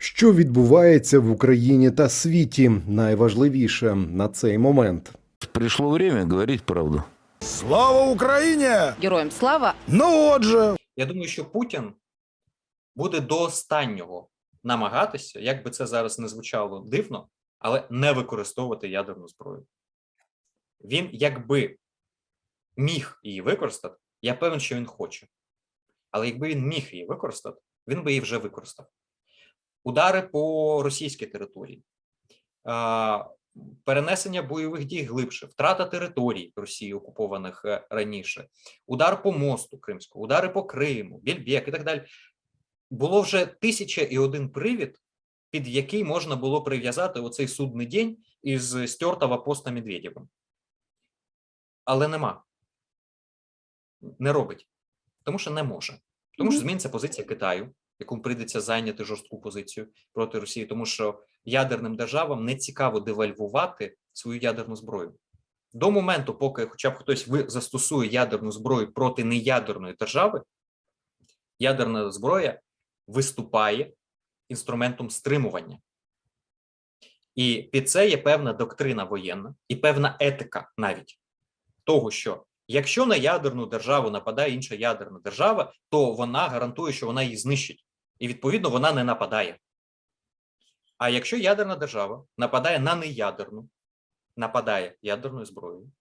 Що відбувається в Україні та світі? Найважливіше на цей момент. Пришло время говорить правду. Слава Україні! Героям слава! Ну отже, Я думаю, що Путін буде до останнього намагатися, як би це зараз не звучало дивно, але не використовувати ядерну зброю. Він, якби міг її використати, я певен, що він хоче. Але якби він міг її використати, він би її вже використав. Удари по російській території, перенесення бойових дій глибше, втрата територій Росії, окупованих е, раніше, удар по мосту Кримського, удари по Криму, Більбек і так далі. Було вже тисяча і один привід, під який можна було прив'язати оцей судний день із стертого поста Медведєвим. Але нема. Не робить. Тому що не може. Тому що зміниться позиція Китаю, якому прийдеться зайняти жорстку позицію проти Росії, тому що ядерним державам не цікаво девальвувати свою ядерну зброю. До моменту, поки хоча б хтось застосує ядерну зброю проти неядерної держави, ядерна зброя виступає інструментом стримування. І під це є певна доктрина воєнна і певна етика навіть того, що якщо на ядерну державу нападає інша ядерна держава, то вона гарантує, що вона її знищить. І відповідно вона не нападає. А якщо ядерна держава нападає на неядерну, нападає ядерною зброєю,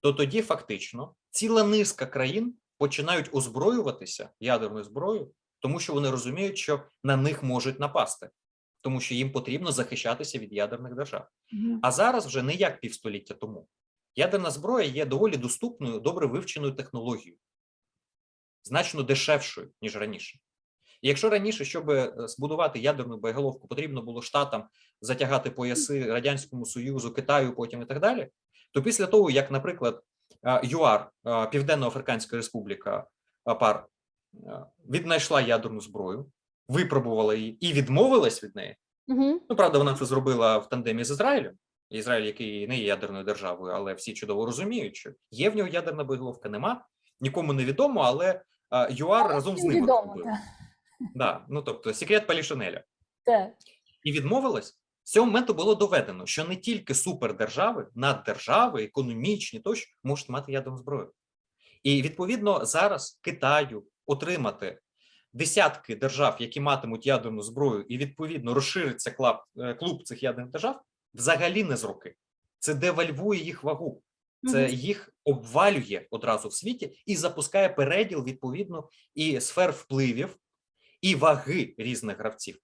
то тоді фактично ціла низка країн починають озброюватися ядерною зброєю, тому що вони розуміють, що на них можуть напасти, тому що їм потрібно захищатися від ядерних держав. А зараз вже не як півстоліття тому. Ядерна зброя є доволі доступною, добре вивченою технологією, значно дешевшою, ніж раніше. Якщо раніше, щоб е, збудувати ядерну боєголовку, потрібно було штатам затягати пояси Радянському Союзу, Китаю, потім і так далі, то після того, як, наприклад, е, ЮАР, е, Південно-Африканська Республіка ПАР, віднайшла ядерну зброю, випробувала її і відмовилась від неї. Угу. Ну, правда, вона це зробила в тандемі з Ізраїлем. Ізраїль, який не є ядерною державою, але всі чудово розуміють, що є в нього ядерна боєголовка, нема. Нікому не відомо, але а, ЮАР разом з ними відомо. Да, ну тобто секрет Палішинеля. Так. І відмовилась. З цього моменту було доведено, що не тільки супердержави, наддержави, економічні тощо можуть мати ядерну зброю. І відповідно зараз Китаю отримати десятки держав, які матимуть ядерну зброю, і відповідно розшириться клуб, е, клуб цих ядерних держав, взагалі не з руки. Це девальвує їх вагу. Це їх обвалює одразу в світі і запускає переділ відповідно і сфер впливів, і ваги різних гравців.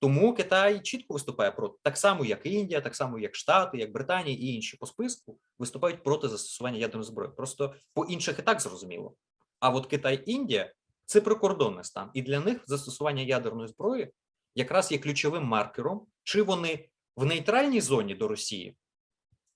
Тому Китай чітко виступає проти, так само, як Індія, так само, як Штати, як Британія і інші по списку виступають проти застосування ядерної зброї. Просто по інших і так зрозуміло. А от Китай, Індія це прикордонний стан, і для них застосування ядерної зброї якраз є ключовим маркером, чи вони в нейтральній зоні до Росії,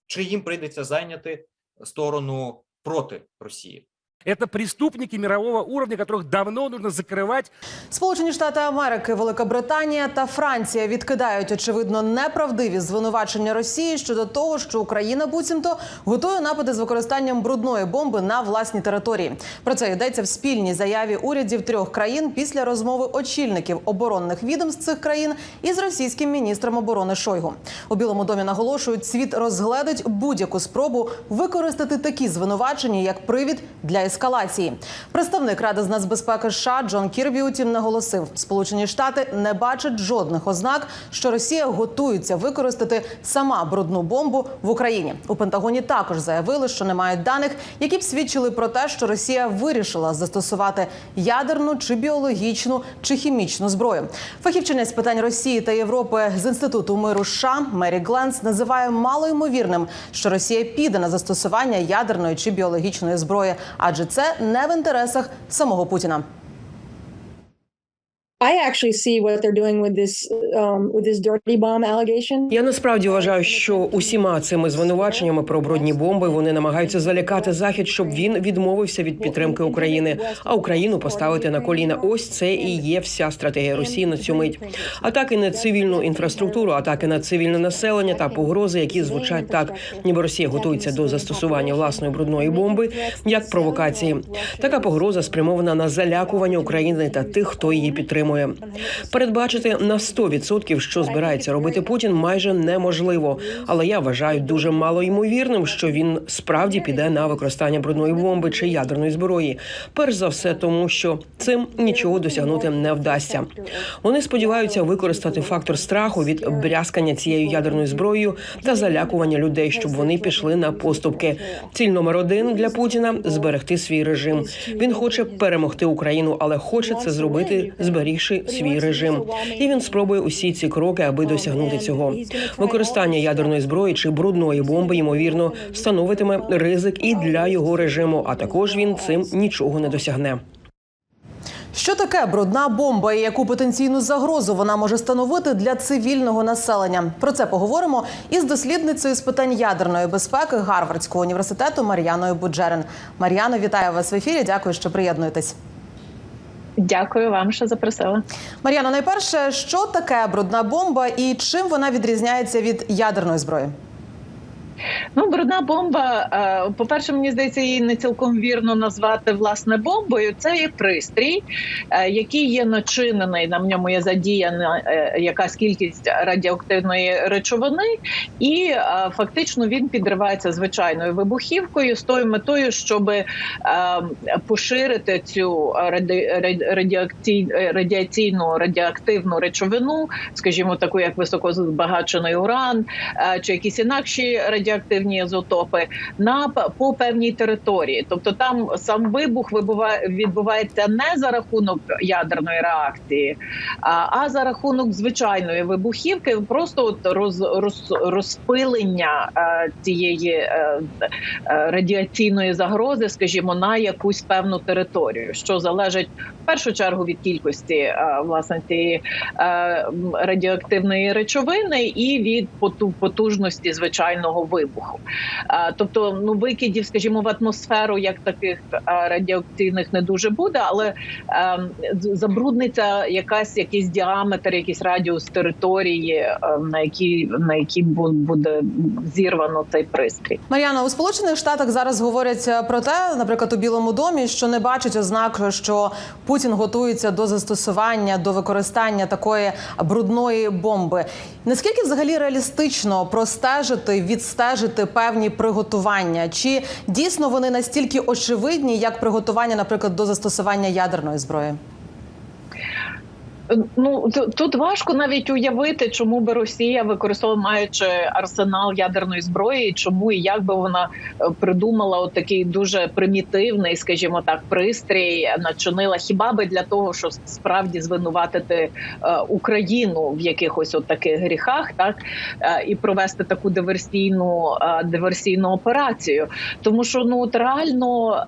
чи їм прийдеться зайняти сторону проти Росії. Это преступники мирового уровня, которых давно нужно закрывать Сполучені Штати Америки, Велика Британія та Франція відкидають очевидно неправдиві звинувачення Росії щодо того, що Україна буцімто готує напади з використанням брудної бомби на власній території. Про це йдеться в спільній заяві урядів трьох країн після розмови очільників оборонних відомств цих країн із російським міністром оборони Шойгу. У Білому домі наголошують, світ розгледить будь-яку спробу використати такі звинувачення як привід для ескалації. Представник Ради з нацбезпеки США Джон Кірбі утім наголосив, Сполучені Штати не бачать жодних ознак, що Росія готується використати сама брудну бомбу в Україні. У Пентагоні також заявили, що не мають даних, які б свідчили про те, що Росія вирішила застосувати ядерну чи біологічну чи хімічну зброю. Фахівчиня з питань Росії та Європи з інституту миру США Мері Гленс називає малоймовірним, що Росія піде на застосування ядерної чи біологічної зброї, адже це не в інтересах самого Путіна. I actually see what they're doing with this um, with this dirty bomb allegation. Я насправді вважаю, що усіма цими звинуваченнями про брудні бомби вони намагаються залякати захід, щоб він відмовився від підтримки України, а Україну поставити на коліна. Ось це і є вся стратегія Росії на цю мить. Атаки на цивільну інфраструктуру, атаки на цивільне населення та погрози, які звучать так, ніби Росія готується до застосування власної брудної бомби, як провокації. Така погроза спрямована на залякування України та тих, хто її підтримує. Стримує. Передбачити на 100%, що збирається робити Путін, майже неможливо. Але я вважаю дуже мало ймовірним, що він справді піде на використання брудної бомби чи ядерної зброї. Перш за все, тому що цим нічого досягнути не вдасться. Вони сподіваються використати фактор страху від брязкання цією ядерною зброєю та залякування людей, щоб вони пішли на поступки. Ціль номер один для Путіна зберегти свій режим. Він хоче перемогти Україну, але хоче це зробити, зберігши свій режим. І він спробує усі ці кроки, аби досягнути цього. Використання ядерної зброї чи брудної бомби ймовірно становитиме ризик і для його режиму. А також він цим нічого не досягне. Що таке брудна бомба і яку потенційну загрозу вона може становити для цивільного населення? Про це поговоримо із дослідницею з питань ядерної безпеки Гарвардського університету Мар'яною Буджерин. Мар'яно, вітаю вас в ефірі. Дякую, що приєднуєтесь. Дякую вам, що запросили. Мар'яно, найперше, що таке брудна бомба і чим вона відрізняється від ядерної зброї? Ну, брудна бомба. е, По-перше, мені здається, її не цілком вірно назвати власне бомбою. Це є пристрій, е, який є начинений. На ньому є задіяна е, якась кількість радіоактивної речовини, і фактично він підривається звичайною вибухівкою з тою метою, щоб поширити цю радіаційну радіоактивну речовину, скажімо, таку як високозбагачений уран чи якісь інакші радіоактивні ізотопи на по певній території. Тобто там сам вибух відбувається не за рахунок ядерної реакції, а, за рахунок звичайної вибухівки, просто от роз, роз, розпилення е, цієї е, е, радіаційної загрози, скажімо, на якусь певну територію, що залежить в першу чергу від кількості е, власне цієї е, радіоактивної речовини і від поту- потужності звичайного вибуху. Е, Тобто, ну викидів, скажімо, в атмосферу як таких радіоактивних не дуже буде, але е, з- забрудниться якась якийсь діаметр, якийсь радіус території, е, на якій на якій буде зірвано цей пристрій. Мар'яно, у Сполучених Штатах зараз говорять е, про те, наприклад, у Білому домі, що не бачать ознак, що Путін готується до застосування до використання такої брудної бомби. Наскільки взагалі реалістично простежити, відстежити певні приготування? Чи дійсно вони настільки очевидні, як приготування, наприклад, до застосування ядерної зброї? Ну тут важко навіть уявити, чому би Росія використовувала маючи арсенал ядерної зброї, чому і як би вона е, придумала от такий дуже примітивний, скажімо так, пристрій, начинила хіба би для того, щоб справді звинуватити е, Україну в якихось от таких гріхах, так е, і провести таку диверсійну диверсійну операцію, тому що ну от реально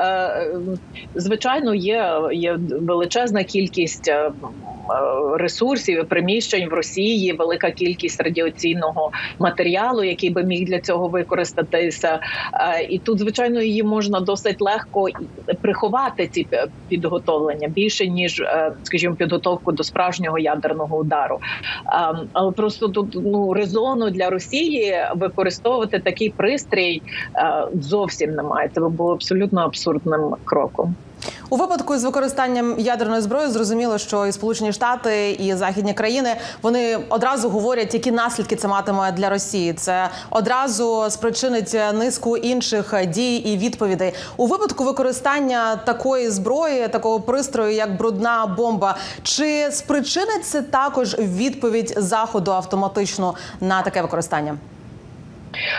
звичайно є, є величезна кількість. Е, Ресурсів приміщень в Росії велика кількість радіаційного матеріалу, який би міг для цього використатися, Е, і тут звичайно її можна досить легко приховати ці підготовлення більше ніж, е, скажімо, підготовку до справжнього ядерного удару. Ем, Але просто тут ну резону для Росії використовувати такий пристрій зовсім немає. Це було абсолютно абсурдним кроком. У випадку з використанням ядерної зброї зрозуміло, що і Сполучені Штати і західні країни вони одразу говорять, які наслідки це матиме для Росії. Це одразу спричинить низку інших дій і відповідей. У випадку використання такої зброї, такого пристрою, як брудна бомба, чи спричинить це також відповідь заходу автоматично на таке використання?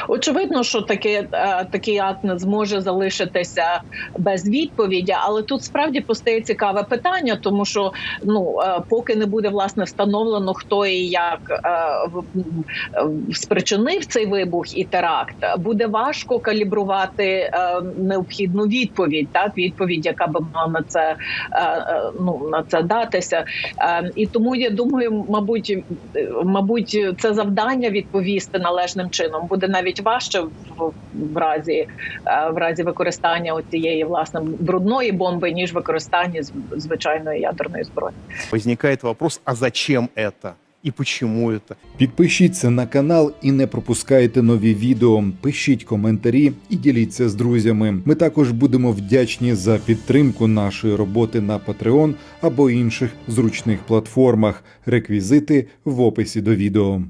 Очевидно, що таке, е, такий акт не зможе залишитися без відповіді, але тут справді постає цікаве питання, тому що ну е, поки не буде власне встановлено, хто і як е, спричинив цей вибух і теракт, буде важко калібрувати необхідну відповідь, так відповідь, яка би мала на це ну на це датися. І тому я думаю, мабуть, мабуть, це завдання відповісти належним чином буде навіть важче в, в разі е, в разі використання цієї власне брудної бомби, ніж використання з- звичайної ядерної зброї. Возникает вопрос, а зачем это? и почему это. Підпишіться на канал і не пропускайте нові відео. Пишіть коментарі і діліться з друзями. Ми також будемо вдячні за підтримку нашої роботи на Patreon або інших зручних платформах. Реквізити в описі до відео.